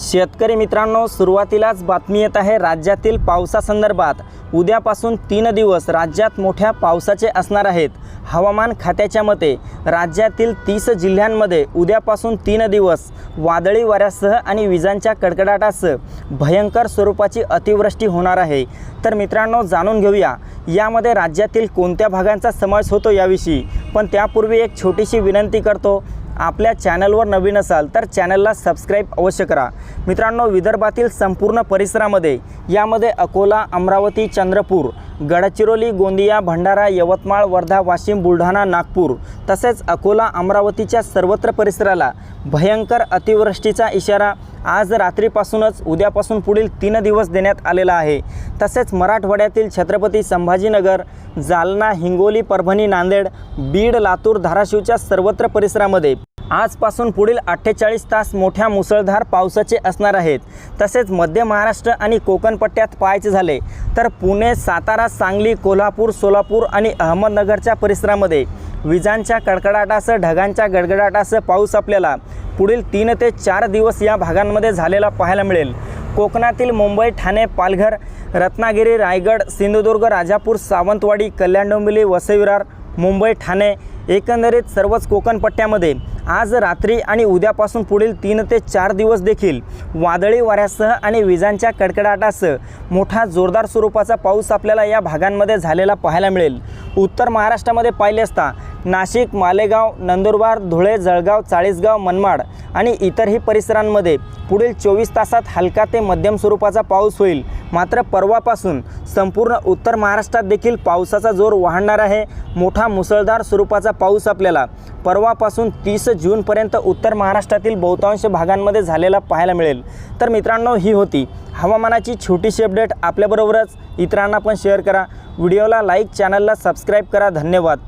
शेतकरी मित्रांनो सुरुवातीलाच बातमी येत आहे राज्यातील पावसासंदर्भात. उद्यापासून तीन दिवस राज्यात मोठ्या पावसाचे असणार आहेत. हवामान खात्याच्या मते राज्यातील तीस जिल्ह्यांमध्ये उद्यापासून तीन दिवस वादळी वाऱ्यासह आणि विजांच्या कडकडाटासह भयंकर स्वरूपाची अतिवृष्टी होणार आहे. तर मित्रांनो जाणून घेऊया यामध्ये राज्यातील कोणत्या भागांचा समावेश होतो याविषयी. पण त्यापूर्वी एक छोटीशी विनंती करतो आपल्या चॅनलवर नवीन असाल तर चॅनलला सबस्क्राईब अवश्य करा. मित्रांनो विदर्भातील संपूर्ण परिसरामध्ये यामध्ये अकोला अमरावती चंद्रपूर गडचिरोली गोंदिया भंडारा यवतमाळ वर्धा वाशिम बुलढाणा नागपूर तसेच अकोला अमरावतीच्या सर्वत्र परिसराला भयंकर अतिवृष्टीचा इशारा आज रात्रीपासूनच उद्यापासून पुढील तीन दिवस देण्यात आलेला आहे. तसेच मराठवाड्यातील छत्रपती संभाजीनगर जालना हिंगोली परभणी नांदेड बीड लातूर धाराशिवच्या सर्वत्र परिसरामध्ये आजपासून पुढील अठ्ठेचाळीस तास मोठ्या मुसळधार पावसाचे असणार आहेत. तसेच मध्य महाराष्ट्र आणि कोकणपट्ट्यात पाहायचे झाले तर पुणे सातारा सांगली कोल्हापूर सोलापूर आणि अहमदनगरच्या परिसरामध्ये विजांच्या कडकडाटासह ढगांच्या गडगडाटासह पाऊस आपल्याला पुढील तीन ते चार दिवस या भागांमध्ये झालेला पाहायला मिळेल. कोकणातील मुंबई ठाणे पालघर रत्नागिरी रायगड सिंधुदुर्ग राजापूर सावंतवाडी कल्याण डोंबिवली वसईविरार मुंबई ठाणे एकंदरीत सर्वच कोकण पट्ट्यामध्ये आज रात्री आणि उद्यापासून पुढील तीन ते चार दिवस देखील वादळी वाऱ्यासह आणि विजांच्या कडकडाटासह मोठा जोरदार स्वरूपाचा पाऊस आपल्याला या भागांमध्ये झालेला पाहायला मिळेल. उत्तर महाराष्ट्रामध्ये पाहिले असता नाशिक मालेगाव नंदुरबार धुळे जळगाव चाळीसगाव मनमाड आणि इतरही परिसरांमध्ये पुढील चोवीस तासात हलका ते मध्यम स्वरूपाचा पाऊस होईल. मात्र परवापासून संपूर्ण उत्तर महाराष्ट्रात देखील पावसाचा जोर वाढणार आहे. मोठा मुसळधार स्वरूपाचा पाऊस आपल्याला परवापासून तीस जूनपर्यंत उत्तर महाराष्ट्रातील बहुतांश भागांमध्ये झालेला पाहायला मिळेल. तर मित्रांनो ही होती हवामानाची छोटीशी अपडेट आपल्याबरोबरच. इतरांना पण शेअर करा. व्हिडिओला लाईक चॅनलला सबस्क्राईब करा. धन्यवाद.